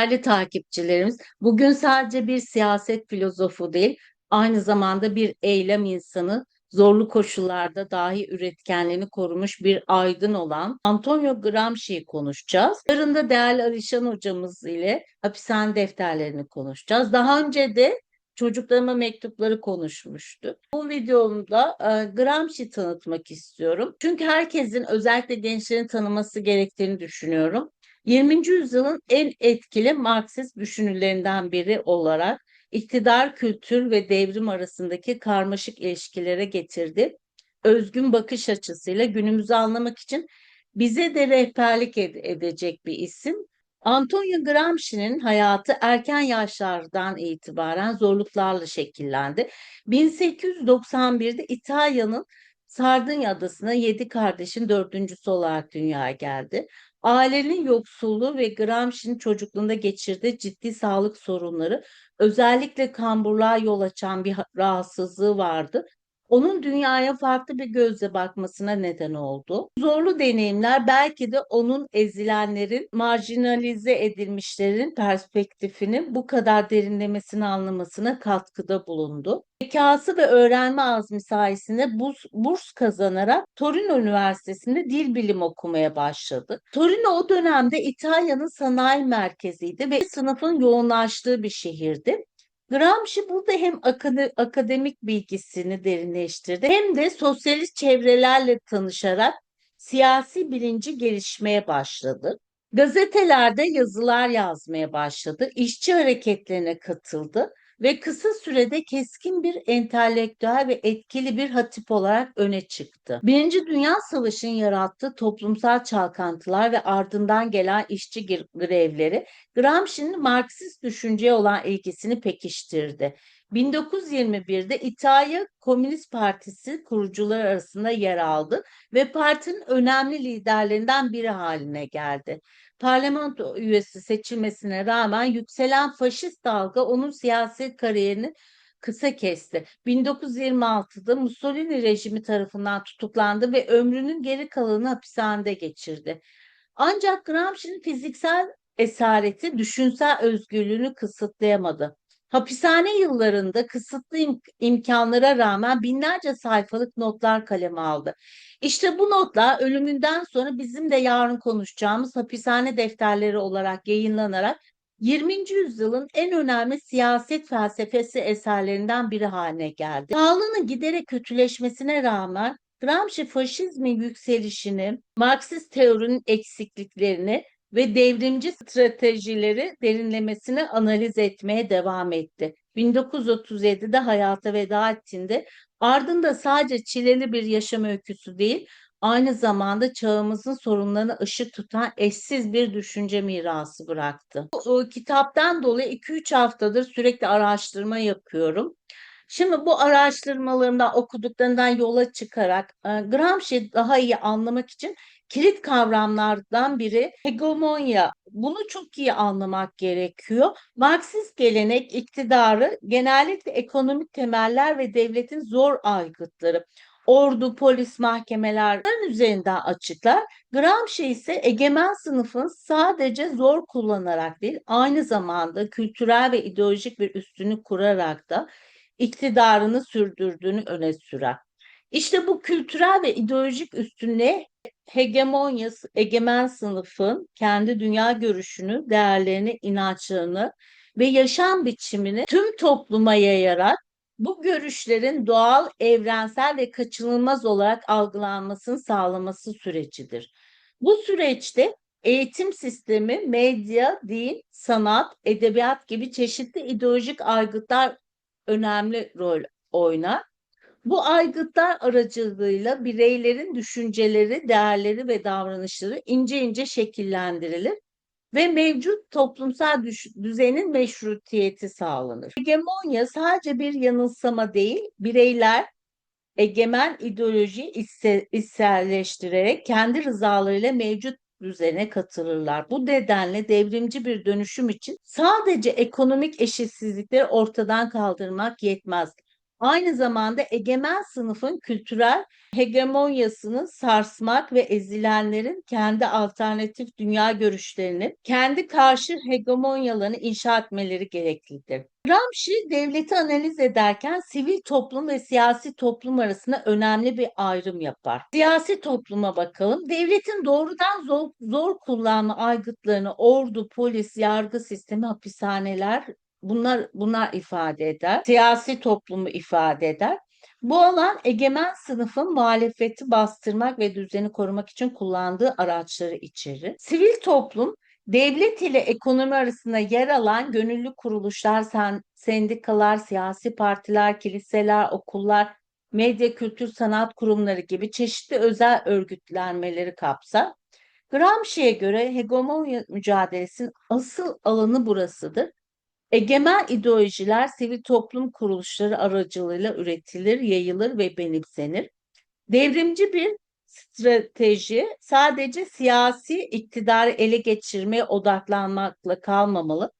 Değerli takipçilerimiz, bugün sadece bir siyaset filozofu değil, aynı zamanda bir eylem insanı, zorlu koşullarda dahi üretkenliğini korumuş bir aydın olan Antonio Gramsci'yi konuşacağız. Yarın da değerli Alişan hocamız ile hapishane defterlerini konuşacağız. Daha önce de çocuklarıma mektupları konuşmuştuk. Bu videomda e, Gramsci tanıtmak istiyorum. Çünkü herkesin özellikle gençlerin tanıması gerektiğini düşünüyorum. 20. yüzyılın en etkili Marksist düşünürlerinden biri olarak iktidar, kültür ve devrim arasındaki karmaşık ilişkilere getirdi. Özgün bakış açısıyla günümüzü anlamak için bize de rehberlik ed- edecek bir isim. Antonio Gramsci'nin hayatı erken yaşlardan itibaren zorluklarla şekillendi. 1891'de İtalya'nın Sardunya adasına yedi kardeşin dördüncüsü olarak dünyaya geldi. Ailenin yoksulluğu ve Gramsci'nin çocukluğunda geçirdiği ciddi sağlık sorunları özellikle kamburluğa yol açan bir rahatsızlığı vardı. Onun dünyaya farklı bir gözle bakmasına neden oldu. Zorlu deneyimler belki de onun ezilenlerin, marjinalize edilmişlerin perspektifini bu kadar derinlemesine anlamasına katkıda bulundu. Zekası ve öğrenme azmi sayesinde burs, burs kazanarak Torino Üniversitesi'nde dil bilim okumaya başladı. Torino o dönemde İtalya'nın sanayi merkeziydi ve sınıfın yoğunlaştığı bir şehirdi. Gramsci burada hem akademik bilgisini derinleştirdi hem de sosyalist çevrelerle tanışarak siyasi bilinci gelişmeye başladı. Gazetelerde yazılar yazmaya başladı, işçi hareketlerine katıldı ve kısa sürede keskin bir entelektüel ve etkili bir hatip olarak öne çıktı. Birinci Dünya Savaşı'nın yarattığı toplumsal çalkantılar ve ardından gelen işçi grevleri Gramsci'nin Marksist düşünceye olan ilgisini pekiştirdi. 1921'de İtalya Komünist Partisi kurucular arasında yer aldı ve partinin önemli liderlerinden biri haline geldi. Parlamento üyesi seçilmesine rağmen yükselen faşist dalga onun siyaset kariyerini kısa kesti. 1926'da Mussolini rejimi tarafından tutuklandı ve ömrünün geri kalanını hapishanede geçirdi. Ancak Gramsci'nin fiziksel esareti düşünsel özgürlüğünü kısıtlayamadı. Hapishane yıllarında kısıtlı im imkanlara rağmen binlerce sayfalık notlar kaleme aldı. İşte bu notlar ölümünden sonra bizim de yarın konuşacağımız hapishane defterleri olarak yayınlanarak 20. yüzyılın en önemli siyaset felsefesi eserlerinden biri haline geldi. Sağlığının giderek kötüleşmesine rağmen Gramsci faşizmin yükselişini, Marksist teorinin eksikliklerini ve devrimci stratejileri derinlemesine analiz etmeye devam etti. 1937'de hayata veda ettiğinde ardında sadece çileli bir yaşam öyküsü değil, aynı zamanda çağımızın sorunlarına ışık tutan eşsiz bir düşünce mirası bıraktı. O, kitaptan dolayı 2-3 haftadır sürekli araştırma yapıyorum. Şimdi bu araştırmalarımdan okuduklarından yola çıkarak e, Gramsci daha iyi anlamak için kilit kavramlardan biri hegemonya. Bunu çok iyi anlamak gerekiyor. Marksist gelenek iktidarı genellikle ekonomik temeller ve devletin zor aygıtları ordu, polis, mahkemeler üzerinden açıklar. Gramsci ise egemen sınıfın sadece zor kullanarak değil, aynı zamanda kültürel ve ideolojik bir üstünlük kurarak da iktidarını sürdürdüğünü öne sürer. İşte bu kültürel ve ideolojik üstünlüğe hegemonyası, egemen sınıfın kendi dünya görüşünü, değerlerini, inançlarını ve yaşam biçimini tüm topluma yayarak bu görüşlerin doğal, evrensel ve kaçınılmaz olarak algılanmasını sağlaması sürecidir. Bu süreçte eğitim sistemi, medya, din, sanat, edebiyat gibi çeşitli ideolojik aygıtlar önemli rol oynar. Bu aygıtlar aracılığıyla bireylerin düşünceleri, değerleri ve davranışları ince ince şekillendirilir ve mevcut toplumsal düzenin meşrutiyeti sağlanır. Hegemonya sadece bir yanılsama değil, bireyler egemen ideoloji içselleştirerek kendi rızalarıyla mevcut düzene katılırlar. Bu nedenle devrimci bir dönüşüm için sadece ekonomik eşitsizlikleri ortadan kaldırmak yetmez aynı zamanda egemen sınıfın kültürel hegemonyasını sarsmak ve ezilenlerin kendi alternatif dünya görüşlerini, kendi karşı hegemonyalarını inşa etmeleri gereklidir. Gramsci devleti analiz ederken sivil toplum ve siyasi toplum arasında önemli bir ayrım yapar. Siyasi topluma bakalım. Devletin doğrudan zor, zor kullanma aygıtlarını ordu, polis, yargı sistemi, hapishaneler bunlar bunlar ifade eder. Siyasi toplumu ifade eder. Bu alan egemen sınıfın muhalefeti bastırmak ve düzeni korumak için kullandığı araçları içerir. Sivil toplum devlet ile ekonomi arasında yer alan gönüllü kuruluşlar, sen, sendikalar, siyasi partiler, kiliseler, okullar, medya, kültür, sanat kurumları gibi çeşitli özel örgütlenmeleri kapsar. Gramsci'ye göre hegemonya mücadelesinin asıl alanı burasıdır. Egemen ideolojiler sivil toplum kuruluşları aracılığıyla üretilir, yayılır ve benimsenir. Devrimci bir strateji sadece siyasi iktidarı ele geçirmeye odaklanmakla kalmamalı.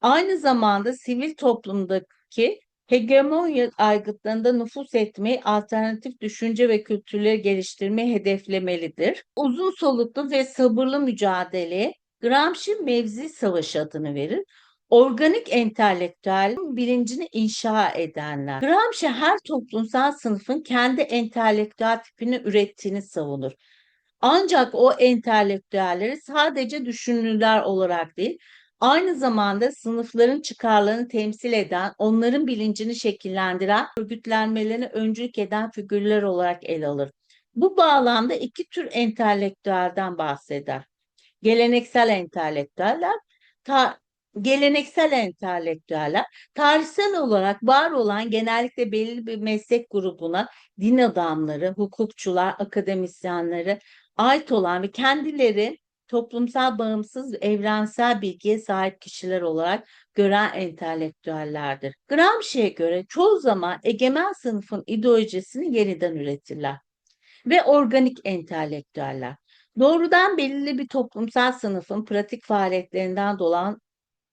Aynı zamanda sivil toplumdaki hegemonya aygıtlarında nüfus etmeyi, alternatif düşünce ve kültürleri geliştirmeyi hedeflemelidir. Uzun soluklu ve sabırlı mücadeleye Gramsci mevzi savaşı adını verir organik entelektüel bilincini inşa edenler. Gramsci her toplumsal sınıfın kendi entelektüel tipini ürettiğini savunur. Ancak o entelektüelleri sadece düşünürler olarak değil, aynı zamanda sınıfların çıkarlarını temsil eden, onların bilincini şekillendiren, örgütlenmelerini öncülük eden figürler olarak ele alır. Bu bağlamda iki tür entelektüelden bahseder. Geleneksel entelektüeller, ta geleneksel entelektüeller tarihsel olarak var olan genellikle belirli bir meslek grubuna din adamları, hukukçular, akademisyenleri ait olan ve kendileri toplumsal bağımsız evrensel bilgiye sahip kişiler olarak gören entelektüellerdir. Gramsci'ye göre çoğu zaman egemen sınıfın ideolojisini yeniden üretirler ve organik entelektüeller. Doğrudan belirli bir toplumsal sınıfın pratik faaliyetlerinden dolan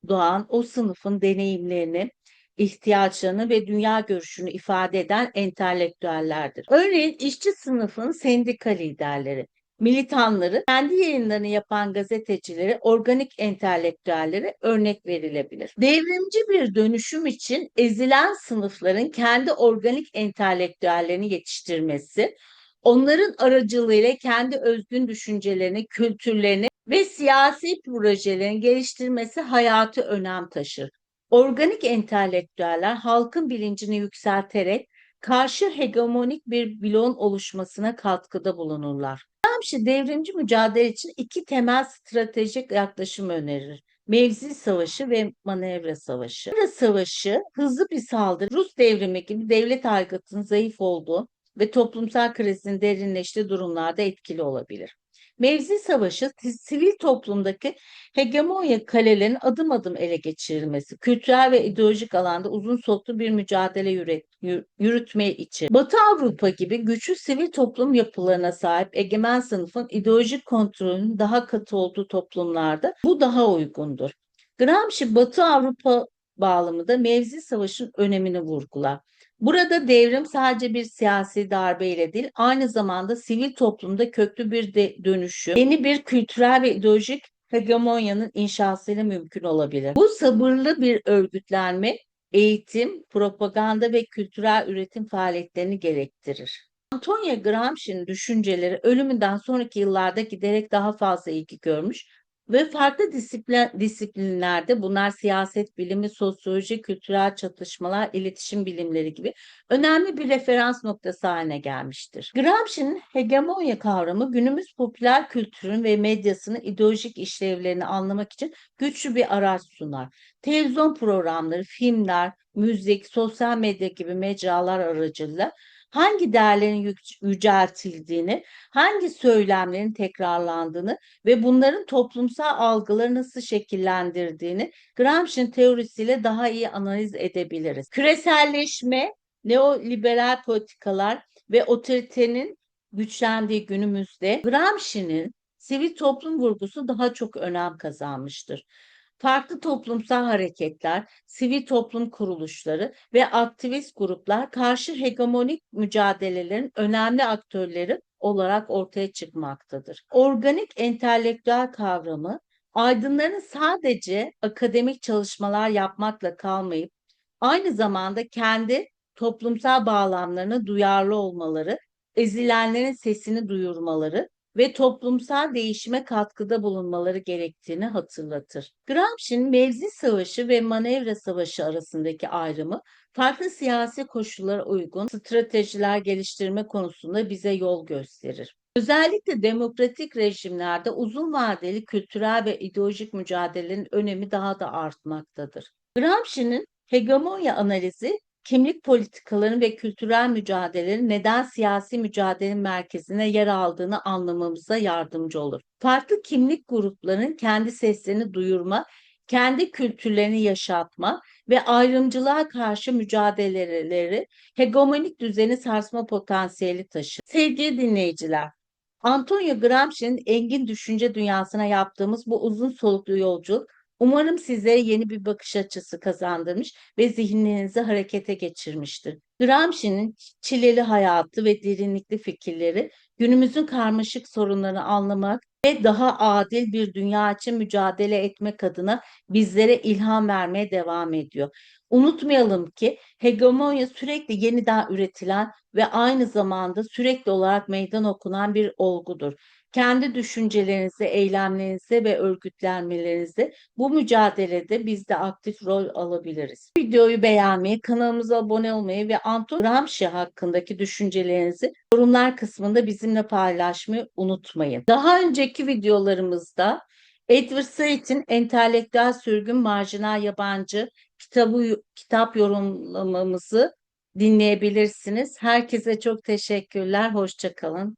doğan o sınıfın deneyimlerini, ihtiyaçlarını ve dünya görüşünü ifade eden entelektüellerdir. Örneğin işçi sınıfın sendika liderleri, militanları, kendi yayınlarını yapan gazetecileri, organik entelektüelleri örnek verilebilir. Devrimci bir dönüşüm için ezilen sınıfların kendi organik entelektüellerini yetiştirmesi, onların aracılığıyla kendi özgün düşüncelerini, kültürlerini ve siyasi projelerin geliştirmesi hayatı önem taşır. Organik entelektüeller halkın bilincini yükselterek karşı hegemonik bir bloğun oluşmasına katkıda bulunurlar. Gramsci devrimci mücadele için iki temel stratejik yaklaşım önerir. Mevzi savaşı ve manevra savaşı. Manevra savaşı hızlı bir saldırı, Rus devrimi gibi devlet aygıtının zayıf olduğu ve toplumsal krizin derinleştiği durumlarda etkili olabilir. Mevzi savaşı sivil toplumdaki hegemonya kalelerin adım adım ele geçirilmesi, kültürel ve ideolojik alanda uzun soluklu bir mücadele yürüt, için. Batı Avrupa gibi güçlü sivil toplum yapılarına sahip egemen sınıfın ideolojik kontrolünün daha katı olduğu toplumlarda bu daha uygundur. Gramsci Batı Avrupa bağlamında mevzi savaşın önemini vurgular. Burada devrim sadece bir siyasi darbeyle değil, aynı zamanda sivil toplumda köklü bir de dönüşüm, yeni bir kültürel ve ideolojik hegemonyanın inşasıyla mümkün olabilir. Bu sabırlı bir örgütlenme, eğitim, propaganda ve kültürel üretim faaliyetlerini gerektirir. Antonio Gramsci'nin düşünceleri ölümünden sonraki yıllarda giderek daha fazla ilgi görmüş ve farklı disiplin, disiplinlerde bunlar siyaset bilimi, sosyoloji, kültürel çatışmalar, iletişim bilimleri gibi önemli bir referans noktası haline gelmiştir. Gramsci'nin hegemonya kavramı günümüz popüler kültürün ve medyasının ideolojik işlevlerini anlamak için güçlü bir araç sunar. Televizyon programları, filmler, müzik, sosyal medya gibi mecralar aracılığıyla hangi değerlerin yüceltildiğini, hangi söylemlerin tekrarlandığını ve bunların toplumsal algıları nasıl şekillendirdiğini Gramsci'nin teorisiyle daha iyi analiz edebiliriz. Küreselleşme, neoliberal politikalar ve otoritenin güçlendiği günümüzde Gramsci'nin sivil toplum vurgusu daha çok önem kazanmıştır. Farklı toplumsal hareketler, sivil toplum kuruluşları ve aktivist gruplar karşı hegemonik mücadelelerin önemli aktörleri olarak ortaya çıkmaktadır. Organik entelektüel kavramı aydınların sadece akademik çalışmalar yapmakla kalmayıp aynı zamanda kendi toplumsal bağlamlarına duyarlı olmaları, ezilenlerin sesini duyurmaları ve toplumsal değişime katkıda bulunmaları gerektiğini hatırlatır. Gramsci'nin mevzi savaşı ve manevra savaşı arasındaki ayrımı farklı siyasi koşullara uygun stratejiler geliştirme konusunda bize yol gösterir. Özellikle demokratik rejimlerde uzun vadeli kültürel ve ideolojik mücadelelerin önemi daha da artmaktadır. Gramsci'nin hegemonya analizi kimlik politikalarının ve kültürel mücadelelerin neden siyasi mücadelenin merkezine yer aldığını anlamamıza yardımcı olur. Farklı kimlik gruplarının kendi seslerini duyurma, kendi kültürlerini yaşatma ve ayrımcılığa karşı mücadeleleri hegemonik düzeni sarsma potansiyeli taşır. Sevgili dinleyiciler, Antonio Gramsci'nin engin düşünce dünyasına yaptığımız bu uzun soluklu yolculuk umarım sizlere yeni bir bakış açısı kazandırmış ve zihninizi harekete geçirmiştir. Gramsci'nin çileli hayatı ve derinlikli fikirleri günümüzün karmaşık sorunlarını anlamak ve daha adil bir dünya için mücadele etmek adına bizlere ilham vermeye devam ediyor. Unutmayalım ki hegemonya sürekli yeniden üretilen ve aynı zamanda sürekli olarak meydan okunan bir olgudur. Kendi düşüncelerinizi, eylemlerinizi ve örgütlenmelerinizi bu mücadelede biz de aktif rol alabiliriz. Videoyu beğenmeyi, kanalımıza abone olmayı ve Anton Gramsci hakkındaki düşüncelerinizi yorumlar kısmında bizimle paylaşmayı unutmayın. Daha önceki videolarımızda Edward Said'in Entelektüel Sürgün Marjinal Yabancı kitabı kitap yorumlamamızı dinleyebilirsiniz. Herkese çok teşekkürler. Hoşçakalın.